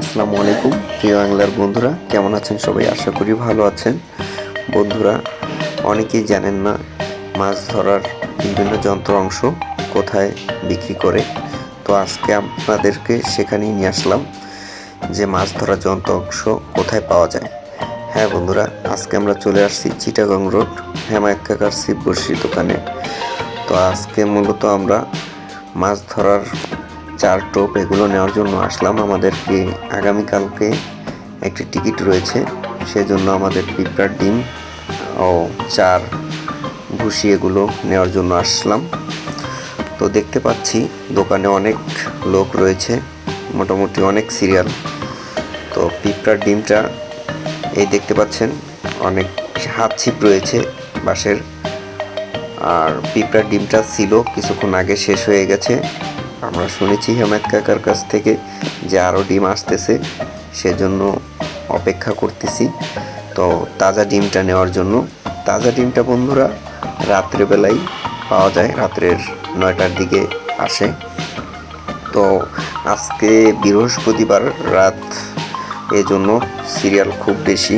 আসসালামু আলাইকুম। প্রিয় বাংলার বন্ধুরা, কেমন আছেন সবাই? আশা করি ভালো আছেন। বন্ধুরা, অনেকেই জানেন না মাছ ধরার বিভিন্ন যন্ত্র অংশ কোথায় বিক্রি করে। তো আজকে আপনাদেরকে সেখানেই নিয়ে আসলাম যে মাছ ধরার যন্ত্র অংশ কোথায় পাওয়া যায়। হ্যাঁ বন্ধুরা, আজকে আমরা চলে আসছি চিটাগং রোড হেমায়ত কাকার শিব বসির দোকানে। তো আজকে মূলত আমরা মাছ ধরার চার টোপ এগুলো নেওয়ার জন্য আসলাম। আমাদেরকে আগামীকালকে একটি টিকিট রয়েছে। সেজন্য আমাদের পিঁপড়ার ডিম ও চার ভুসি এগুলো নেওয়ার জন্য আসলাম। তো দেখতে পাচ্ছি দোকানে অনেক লোক রয়েছে, মোটামুটি অনেক সিরিয়াল। তো পিঁপড়ার ডিমটা এই দেখতে পাচ্ছেন, অনেক হাত ছিপ রয়েছে বাঁশের। আর পিঁপড়ার ডিমটা ছিল, কিছুক্ষণ আগে শেষ হয়ে গেছে। আমরা শুনেছি হেমায়ত কাকার কাছ থেকে যে আরও ডিম আসতেছে, সেজন্য অপেক্ষা করতেছি। তো তাজা ডিমটা নেওয়ার জন্য। তাজা ডিমটা বন্ধুরা রাত্রেবেলায় পাওয়া যায়, রাত্রের নয়টার দিকে আসে। তো আজকে বৃহস্পতিবার, রাত এজন্য সিরিয়াল খুব বেশি।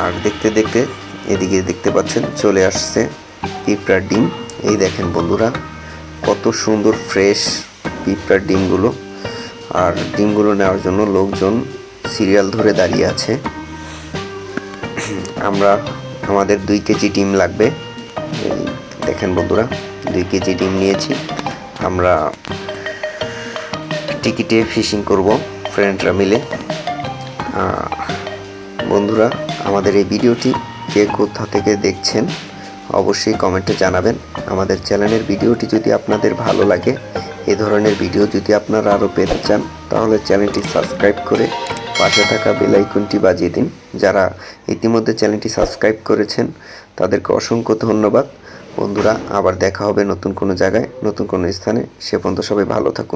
আর দেখতে দেখতে এদিকে দেখতে পাচ্ছেন, চলে আসছে পিঁপড়ার ডিম। এই দেখেন বন্ধুরা কত সুন্দর ফ্রেশ পিঁপড়ার ডিমগুলো। আর ডিমগুলো নেওয়ার জন্য লোকজন সিরিয়াল ধরে দাঁড়িয়ে আছে। আমরা, আমাদের দুই কেজি ডিম লাগবে। দেখেন বন্ধুরা, দুই কেজি ডিম নিয়েছি। আমরা টিকিটে ফিশিং করব ফ্রেন্ডরা মিলে। বন্ধুরা, আমাদের এই ভিডিওটি কে কোথা থেকে দেখছেন অবশ্যই কমেন্টে জানাবেন। আমাদের চ্যানেলের ভিডিওটি যদি আপনাদের ভালো লাগে, এ ধরনের ভিডিও যদি আপনারা আরও পেতে চান, তাহলে চ্যানেলটি সাবস্ক্রাইব করে পাশে থাকা বেল আইকনটি বাজিয়ে দিন। যারা ইতিমধ্যে চ্যানেলটি সাবস্ক্রাইব করেছেন, তাদেরকে অসংখ্য ধন্যবাদ। বন্ধুরা, আবার দেখা হবে নতুন কোনো জায়গায়, নতুন কোনো স্থানে। সে পর্যন্ত সবাই ভালো থাকুন।